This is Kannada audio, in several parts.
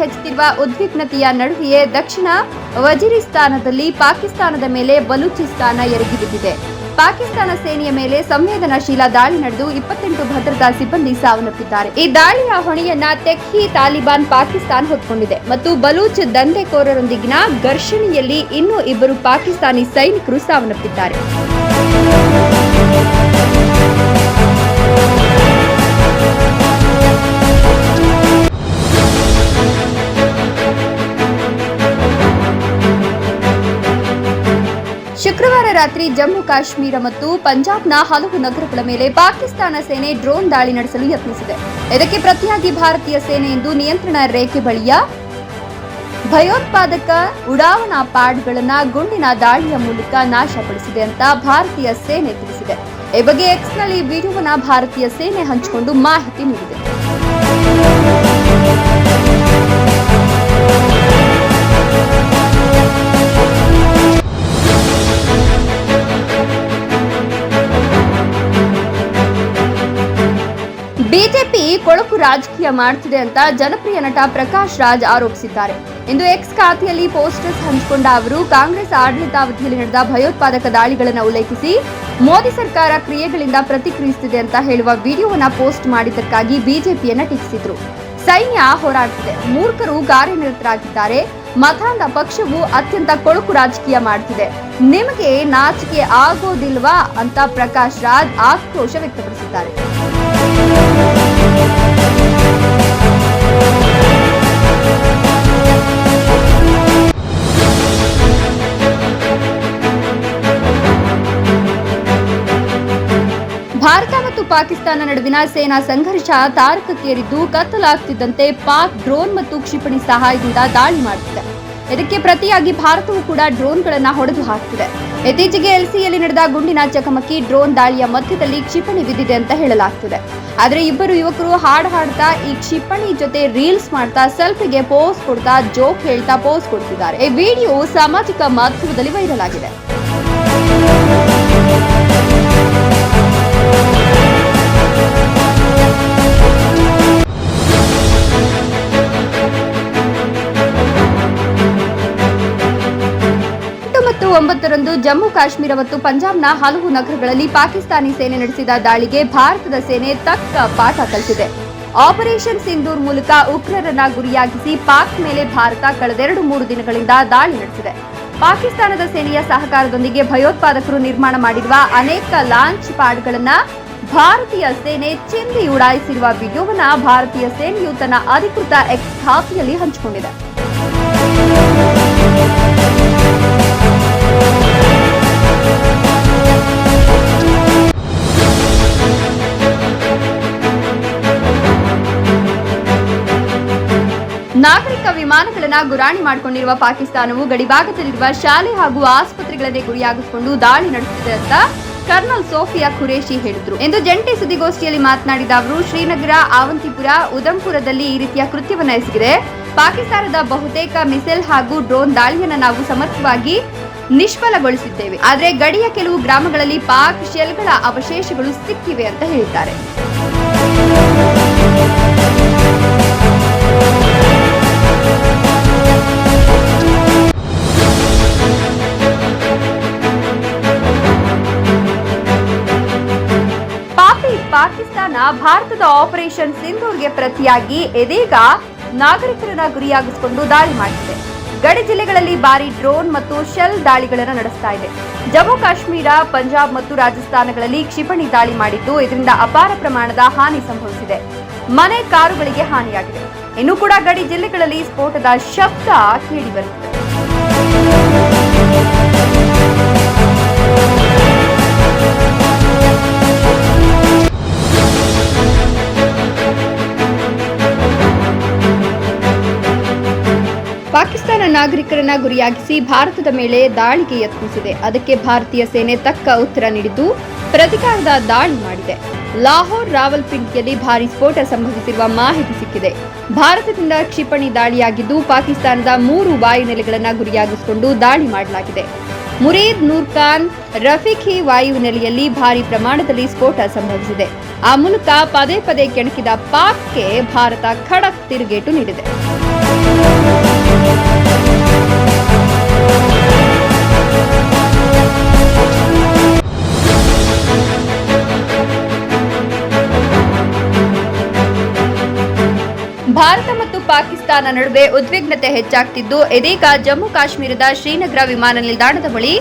ಹೆಚ್ಚುತ್ತಿರುವ ಉದ್ವಿಗ್ನತೆಯ ನಡುವೆಯೇ ದಕ್ಷಿಣ ವಜಿರಿಸ್ತಾನದಲ್ಲಿ ಪಾಕಿಸ್ತಾನದ ಮೇಲೆ ಬಲೂಚಿಸ್ತಾನ ಎರಗಿಬಿದ್ದಿದೆ. ಪಾಕಿಸ್ತಾನ ಸೇನೆಯ ಮೇಲೆ ಸಂವೇದನಾಶೀಲ ದಾಳಿ ನಡೆದು ಇಪ್ಪತ್ತೆಂಟು ಭದ್ರತಾ ಸಿಬ್ಬಂದಿ ಸಾವನ್ನಪ್ಪಿದ್ದಾರೆ. ಈ ದಾಳಿಯ ಹೊಣೆಯನ್ನ ತೆಕ್ಕಿ ತಾಲಿಬಾನ್ ಪಾಕಿಸ್ತಾನ ಹೊತ್ಕೊಂಡಿದೆ ಮತ್ತು ಬಲೂಚ್ ದಂಧೆಕೋರರೊಂದಿಗಿನ ಘರ್ಷಣೆಯಲ್ಲಿ ಇನ್ನೂ ಇಬ್ಬರು ಪಾಕಿಸ್ತಾನಿ ಸೈನಿಕರು ಸಾವನ್ನಪ್ಪಿದ್ದಾರೆ. ಶುಕ್ರವಾರ ರಾತ್ರಿ ಜಮ್ಮು ಕಾಶ್ಮೀರ ಮತ್ತು ಪಂಜಾಬ್ನ ಹಲವು ನಗರಗಳ ಮೇಲೆ ಪಾಕಿಸ್ತಾನ ಸೇನೆ ಡ್ರೋನ್ ದಾಳಿ ನಡೆಸಲು ಯತ್ನಿಸಿದೆ. ಇದಕ್ಕೆ ಪ್ರತಿಯಾಗಿ ಭಾರತೀಯ ಸೇನೆ ಎಂದು ನಿಯಂತ್ರಣ ರೇಖೆ ಬಳಿಯ ಭಯೋತ್ಪಾದಕ ಉಡಾವಣಾ ಪ್ಯಾಡ್ಗಳನ್ನ ಗುಂಡಿನ ದಾಳಿಯ ಮೂಲಕ ನಾಶಪಡಿಸಿದೆ ಅಂತ ಭಾರತೀಯ ಸೇನೆ ತಿಳಿಸಿದೆ. ಈ ಬಗ್ಗೆ ಎಕ್ಸ್ನಲ್ಲಿ ವಿಡಿಯೋವನ್ನ ಭಾರತೀಯ ಸೇನೆ ಹಂಚಿಕೊಂಡು ಮಾಹಿತಿ ನೀಡಿದೆ. ಬಿಜೆಪಿ ಕೊಳಕು ರಾಜಕೀಯ ಮಾಡ್ತಿದೆ ಅಂತ ಜನಪ್ರಿಯ ನಟ ಪ್ರಕಾಶ್ ರಾಜ್ ಆರೋಪಿಸಿದ್ದಾರೆ. ಇಂದು ಎಕ್ಸ್ ಖಾತೆಯಲ್ಲಿ ಪೋಸ್ಟರ್ಸ್ ಹಂಚಿಕೊಂಡ ಅವರು ಕಾಂಗ್ರೆಸ್ ಆಡಳಿತಾವಧಿಯಲ್ಲಿ ನಡೆದ ಭಯೋತ್ಪಾದಕ ದಾಳಿಗಳನ್ನು ಉಲ್ಲೇಖಿಸಿ, ಮೋದಿ ಸರ್ಕಾರ ಕ್ರಿಯೆಗಳಿಂದ ಪ್ರತಿಕ್ರಿಯಿಸುತ್ತಿದೆ ಅಂತ ಹೇಳುವ ವಿಡಿಯೋವನ್ನ ಪೋಸ್ಟ್ ಮಾಡಿದ್ದಕ್ಕಾಗಿ ಬಿಜೆಪಿಯನ್ನು ಟೀಕಿಸಿದ್ರು ಸೈನ್ಯ ಹೋರಾಡ್ತಿದೆ. ಮೂರ್ಖರು ಕಾರ್ಯನಿರತರಾಗಿದ್ದಾರೆ. ಮತಾಂಧ ಪಕ್ಷವು ಅತ್ಯಂತ ಕೊಳಕು ರಾಜಕೀಯ ಮಾಡ್ತಿದೆ. ನಿಮಗೆ ನಾಚಿಕೆ ಆಗೋದಿಲ್ವಾ? ಅಂತ ಪ್ರಕಾಶ್ ರಾಜ್ ಆಕ್ರೋಶ ವ್ಯಕ್ತಪಡಿಸಿದ್ದಾರೆ. ಪಾಕಿಸ್ತಾನ ನಡುವಿನ ಸೇನಾ ಸಂಘರ್ಷ ತಾರಕಕ್ಕೇರಿದ್ದು ಕತ್ತಲಾಗ್ತಿದ್ದಂತೆ ಪಾಕ್ ಡ್ರೋನ್ ಮತ್ತು ಕ್ಷಿಪಣಿ ಸಹಾಯದಿಂದ ದಾಳಿ ಮಾಡುತ್ತಿದೆ ಇದಕ್ಕೆ ಪ್ರತಿಯಾಗಿ ಭಾರತವು ಕೂಡ ಡ್ರೋನ್ಗಳನ್ನು ಹೊಡೆದು ಹಾಕ್ತಿದೆ. ಇತ್ತೀಚೆಗೆ ಎಲ್ಸಿಯಲ್ಲಿ ನಡೆದ ಗುಂಡಿನ ಚಕಮಕಿ ಡ್ರೋನ್ ದಾಳಿಯ ಮಧ್ಯದಲ್ಲಿ ಕ್ಷಿಪಣಿ ಬಿದ್ದಿದೆ ಅಂತ ಹೇಳಲಾಗ್ತಿದೆ. ಆದರೆ ಇಬ್ಬರು ಯುವಕರು ಹಾಡು ಹಾಡ್ತಾ ಈ ಕ್ಷಿಪಣಿ ಜೊತೆ ರೀಲ್ಸ್ ಮಾಡ್ತಾ ಸೆಲ್ಫಿಗೆ ಪೋಸ್ ಕೊಡ್ತಾ ಜೋಕ್ ಹೇಳ್ತಾ ಪೋಸ್ ಕೊಡ್ತಿದ್ದಾರೆ. ಈ ವಿಡಿಯೋ ಸಾಮಾಜಿಕ ಮಾಧ್ಯಮದಲ್ಲಿ ವೈರಲ್ ಆಗಿದೆ. ಒಂಬತ್ತರಂದು ಜಮ್ಮು ಕಾಶ್ಮೀರ ಮತ್ತು ಪಂಜಾಬ್ನ ಹಲವು ನಗರಗಳಲ್ಲಿ ಪಾಕಿಸ್ತಾನಿ ಸೇನೆ ನಡೆಸಿದ ದಾಳಿಗೆ ಭಾರತದ ಸೇನೆ ತಕ್ಕ ಪಾಠ ಕಲಿಸಿದೆ ಆಪರೇಷನ್ ಸಿಂಧೂರ್ ಮೂಲಕ ಉಗ್ರರನ್ನ ಗುರಿಯಾಗಿಸಿ ಪಾಕ್ ಮೇಲೆ ಭಾರತ ಕಳೆದೆರಡು ಮೂರು ದಿನಗಳಿಂದ ದಾಳಿ ನಡೆಸಿದೆ. ಪಾಕಿಸ್ತಾನದ ಸೇನೆಯ ಸಹಕಾರದೊಂದಿಗೆ ಭಯೋತ್ಪಾದಕರು ನಿರ್ಮಾಣ ಮಾಡಿರುವ ಅನೇಕ ಲಾಂಚ್ ಪ್ಯಾಡ್ಗಳನ್ನು ಭಾರತೀಯ ಸೇನೆ ಚಿಂದಿ ಉಡಾಯಿಸಿರುವ ವಿಡಿಯೋವನ್ನ ಭಾರತೀಯ ಸೇನೆಯು ತನ್ನ ಅಧಿಕೃತ ಎಕ್ಸ್ ಖಾತೆಯಲ್ಲಿ ಹಂಚಿಕೊಂಡಿದೆ. ಗುರಾಣಿ ಮಾಡಿಕೊಂಡಿರುವ ಪಾಕಿಸ್ತಾನವು ಗಡಿಭಾಗದಲ್ಲಿರುವ ಶಾಲೆ ಹಾಗೂ ಆಸ್ಪತ್ರೆಗಳನ್ನೇ ಗುರಿಯಾಗಿಸಿಕೊಂಡು ದಾಳಿ ನಡೆಸುತ್ತಿದೆ ಅಂತ ಕರ್ನಲ್ ಸೋಫಿಯಾ ಖುರೇಶಿ ಹೇಳಿದ್ರು. ಎಂದು ಜಂಟಿ ಸುದ್ದಿಗೋಷ್ಠಿಯಲ್ಲಿ ಮಾತನಾಡಿದ ಅವರು, ಶ್ರೀನಗರ ಆವಂತಿಪುರ ಉದಂಪುರದಲ್ಲಿ ಈ ರೀತಿಯ ಕೃತ್ಯವನ್ನು ಎಸಗಿದೆ. ಪಾಕಿಸ್ತಾನದ ಬಹುತೇಕ ಮಿಸೈಲ್ ಹಾಗೂ ಡ್ರೋನ್ ದಾಳಿಯನ್ನ ನಾವು ಸಮರ್ಥವಾಗಿ ನಿಷ್ಫಲಗೊಳಿಸಿದ್ದೇವೆ. ಆದರೆ ಗಡಿಯ ಕೆಲವು ಗ್ರಾಮಗಳಲ್ಲಿ ಪಾಕ್ ಶೆಲ್ಗಳ ಅವಶೇಷಗಳು ಸಿಕ್ಕಿವೆ ಅಂತ ಹೇಳಿದ್ದಾರೆ. ಭಾರತದ ಆಪರೇಷನ್ ಸಿಂಧೂರ್ಗೆ ಪ್ರತಿಯಾಗಿ ಇದೀಗ ನಾಗರಿಕರನ್ನ ಗುರಿಯಾಗಿಸಿಕೊಂಡು ದಾಳಿ ಮಾಡಿದೆ. ಗಡಿ ಜಿಲ್ಲೆಗಳಲ್ಲಿ ಭಾರಿ ಡ್ರೋನ್ ಮತ್ತು ಶೆಲ್ ದಾಳಿಗಳನ್ನು ನಡೆಸ್ತಾ ಇದೆ. ಜಮ್ಮು ಕಾಶ್ಮೀರ, ಪಂಜಾಬ್ ಮತ್ತು ರಾಜಸ್ಥಾನಗಳಲ್ಲಿ ಕ್ಷಿಪಣಿ ದಾಳಿ ಮಾಡಿದ್ದು ಇದರಿಂದ ಅಪಾರ ಪ್ರಮಾಣದ ಹಾನಿ ಸಂಭವಿಸಿದೆ. ಮನೆ ಕಾರುಗಳಿಗೆ ಹಾನಿಯಾಗಿದೆ. ಇನ್ನು ಕೂಡ ಗಡಿ ಜಿಲ್ಲೆಗಳಲ್ಲಿ ಸ್ಫೋಟದ ಶಬ್ದ ಕೇಳಿಬರುತ್ತಿದೆ ನಾಗರಿಕರನ್ನ ಗುರಿಯಾಗಿಸಿ ಭಾರತದ ಮೇಲೆ ದಾಳಿಗೆ ಯತ್ನಿಸಿದೆ. ಅದಕ್ಕೆ ಭಾರತೀಯ ಸೇನೆ ತಕ್ಕ ಉತ್ತರ ನೀಡಿದ್ದು, ಪ್ರತಿಕಾರದ ದಾಳಿ ಮಾಡಿದೆ. ಲಾಹೋರ್ ರಾವಲ್ಪಿಂಡಿಯಲ್ಲಿ ಭಾರಿ ಸ್ಫೋಟ ಸಂಭವಿಸಿರುವ ಮಾಹಿತಿ ಸಿಕ್ಕಿದೆ. ಭಾರತದಿಂದ ಕ್ಷಿಪಣಿ ದಾಳಿಯಾಗಿದ್ದು, ಪಾಕಿಸ್ತಾನದ ಮೂರು ವಾಯುನೆಲೆಗಳನ್ನು ಗುರಿಯಾಗಿಸಿಕೊಂಡು ದಾಳಿ ಮಾಡಲಾಗಿದೆ. ಮುರೀದ್ ನೂರ್ ಖಾನ್ ರಫೀಖಿ ವಾಯುನೆಲೆಯಲ್ಲಿ ಭಾರಿ ಪ್ರಮಾಣದಲ್ಲಿ ಸ್ಫೋಟ ಸಂಭವಿಸಿದೆ. ಆ ಮೂಲಕ ಪದೇ ಪದೇ ಕೆಣಕಿದ ಪಾಕ್ಗೆ ಭಾರತ ಖಡಕ್ ತಿರುಗೇಟು ನೀಡಿದೆ. ಭಾರತ ಮತ್ತು ಪಾಕಿಸ್ತಾನ ನಡುವೆ ಉದ್ವಿಗ್ನತೆ ಹೆಚ್ಚಾಗ್ತಿದ್ದು, ಇದೀಗ ಜಮ್ಮು ಕಾಶ್ಮೀರದ ಶ್ರೀನಗರ ವಿಮಾನ ನಿಲ್ದಾಣದ ಬಳಿ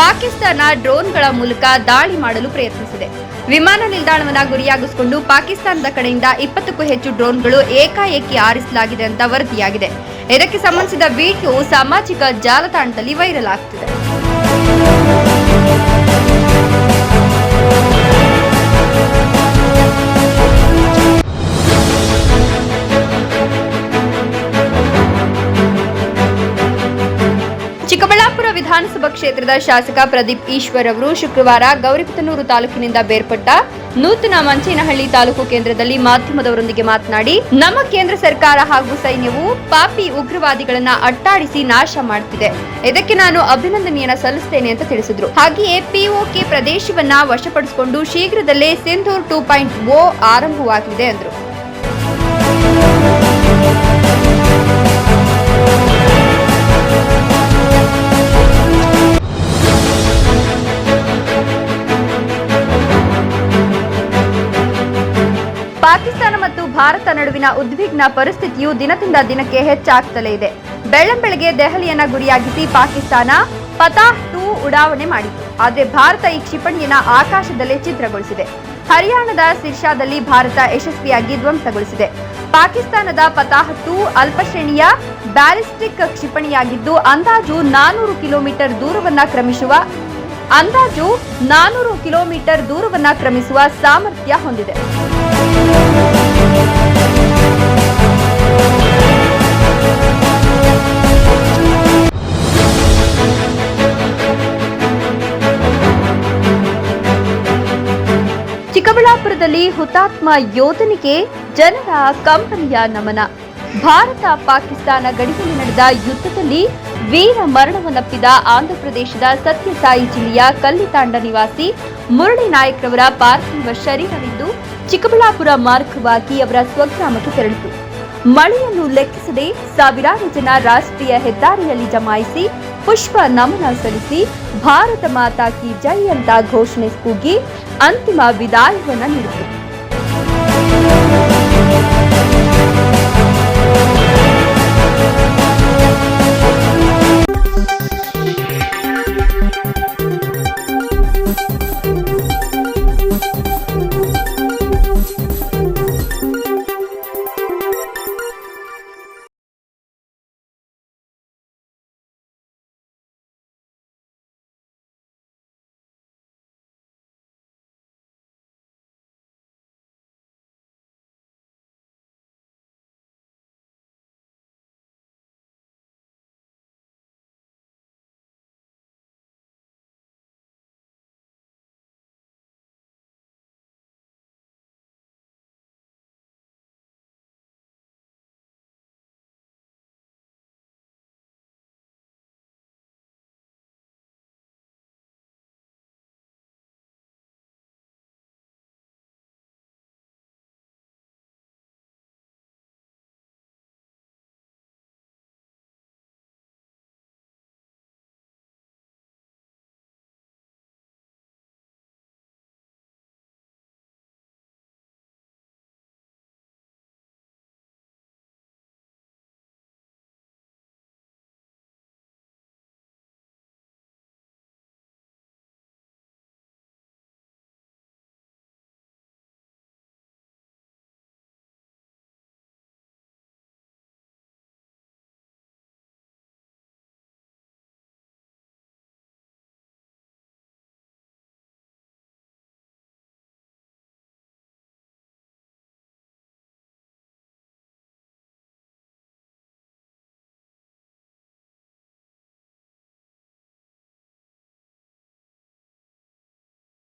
ಪಾಕಿಸ್ತಾನ ಡ್ರೋನ್ಗಳ ಮೂಲಕ ದಾಳಿ ಮಾಡಲು ಪ್ರಯತ್ನಿಸಿದೆ. ವಿಮಾನ ನಿಲ್ದಾಣವನ್ನು ಗುರಿಯಾಗಿಸಿಕೊಂಡು ಪಾಕಿಸ್ತಾನದ ಕಡೆಯಿಂದ ಇಪ್ಪತ್ತಕ್ಕೂ ಹೆಚ್ಚು ಡ್ರೋನ್ಗಳು ಏಕಾಏಕಿ ಆರಿಸಲಾಗಿದೆ ಅಂತ ವರದಿಯಾಗಿದೆ. ಇದಕ್ಕೆ ಸಂಬಂಧಿಸಿದ ವಿಡಿಯೋ ಸಾಮಾಜಿಕ ಜಾಲತಾಣದಲ್ಲಿ ವೈರಲ್ ಆಗ್ತಿದೆ. ಕ್ಷೇತ್ರದ ಶಾಸಕ ಪ್ರದೀಪ್ ಈಶ್ವರ್ ಅವರು ಶುಕ್ರವಾರ ಗೌರಿಬಿದನೂರು ತಾಲೂಕಿನಿಂದ ಬೇರ್ಪಟ್ಟ ನೂತನ ಮಂಚೇನಹಳ್ಳಿ ತಾಲೂಕು ಕೇಂದ್ರದಲ್ಲಿ ಮಾಧ್ಯಮದವರೊಂದಿಗೆ ಮಾತನಾಡಿ, ನಮ್ಮ ಕೇಂದ್ರ ಸರ್ಕಾರ ಹಾಗೂ ಸೈನ್ಯವು ಪಾಪಿ ಉಗ್ರವಾದಿಗಳನ್ನ ಅಟ್ಟಾಡಿಸಿ ನಾಶ ಮಾಡುತ್ತಿದೆ ಇದಕ್ಕೆ ನಾನು ಅಭಿನಂದನೆಯನ್ನ ಸಲ್ಲಿಸುತ್ತೇನೆ ಅಂತ ತಿಳಿಸಿದ್ರು. ಹಾಗೆಯೇ ಪಿಒಕೆ ಪ್ರದೇಶವನ್ನ ವಶಪಡಿಸಿಕೊಂಡು ಶೀಘ್ರದಲ್ಲೇ ಸಿಂಧೂರ್ ಟೂ ಪಾಯಿಂಟ್ ಓ ಆರಂಭವಾಗಲಿದೆ ಎಂದರು ನಡುವಿನ ಉದ್ವಿಗ್ನ ಪರಿಸ್ಥಿತಿಯು ದಿನದಿಂದ ದಿನಕ್ಕೆ ಹೆಚ್ಚಾಗ್ತಲೇ ಇದೆ. ಬೆಳ್ಳಂಬೆಳಗ್ಗೆ ದೆಹಲಿಯನ್ನ ಗುರಿಯಾಗಿಸಿ ಪಾಕಿಸ್ತಾನ ಪತಾಹ್ ಟೂ ಉಡಾವಣೆ ಮಾಡಿತು ಆದರೆ ಭಾರತ ಈ ಕ್ಷಿಪಣಿಯನ್ನ ಆಕಾಶದಲ್ಲೇ ಚಿತ್ರಗೊಳಿಸಿದೆ ಹರಿಯಾಣದ ಸಿರ್ಷಾದಲ್ಲಿ ಭಾರತ ಯಶಸ್ವಿಯಾಗಿ ಧ್ವಂಸಗೊಳಿಸಿದೆ. ಪಾಕಿಸ್ತಾನದ ಪತಾಹ್ ಟೂ ಅಲ್ಪಶ್ರೇಣಿಯ ಬ್ಯಾಲಿಸ್ಟಿಕ್ ಕ್ಷಿಪಣಿಯಾಗಿದ್ದು, ಅಂದಾಜು ನಾನೂರು ಕಿಲೋಮೀಟರ್ ದೂರವನ್ನ ಕ್ರಮಿಸುವ, ಅಂದಾಜು ನಾನೂರು ಕಿಲೋಮೀಟರ್ ದೂರವನ್ನ ಕ್ರಮಿಸುವ ಸಾಮರ್ಥ್ಯ ಹೊಂದಿದೆ. ಚಿಕ್ಕಬಳ್ಳಾಪುರದಲ್ಲಿ ಹುತಾತ್ಮ ಯೋಧನಿಗೆ ಜನರ ಕಂಪನಿಯ ನಮನ. ಭಾರತ ಪಾಕಿಸ್ತಾನ ಗಡಿಯಲ್ಲಿ ನಡೆದ ಯುದ್ಧದಲ್ಲಿ ವೀರ ಮರಣವನ್ನಪ್ಪಿದ ಆಂಧ್ರಪ್ರದೇಶದ ಸತ್ಯಸಾಯಿ ಜಿಲ್ಲೆಯ ಕಲ್ಲಿತಾಂಡ ನಿವಾಸಿ ಮುರಳಿ ನಾಯಕ್ರವರ ಪಾರ್ಥಿವ ಶರೀರವಿಂದು ಚಿಕ್ಕಬಳ್ಳಾಪುರ ಮಾರ್ಗವಾಗಿ ಅವರ ಸ್ವಗ್ರಾಮಕ್ಕೆ ತೆರಳಿತು. ಮಳೆಯನ್ನು ಲೆಕ್ಕಿಸದೆ ಸಾವಿರಾರು ಜನ ರಾಷ್ಟ್ರೀಯ ಹೆದ್ದಾರಿಯಲ್ಲಿ ಜಮಾಯಿಸಿ ಪುಷ್ಪ ನಮನ ಸಲ್ಲಿಸಿ ಭಾರತ ಮಾತಾ ಕಿ ಜೈ ಅಂತ ಘೋಷಣೆ ಕೂಗಿ ಅಂತಿಮ ವಿದಾಯವನ್ನ ನೀಡಿತು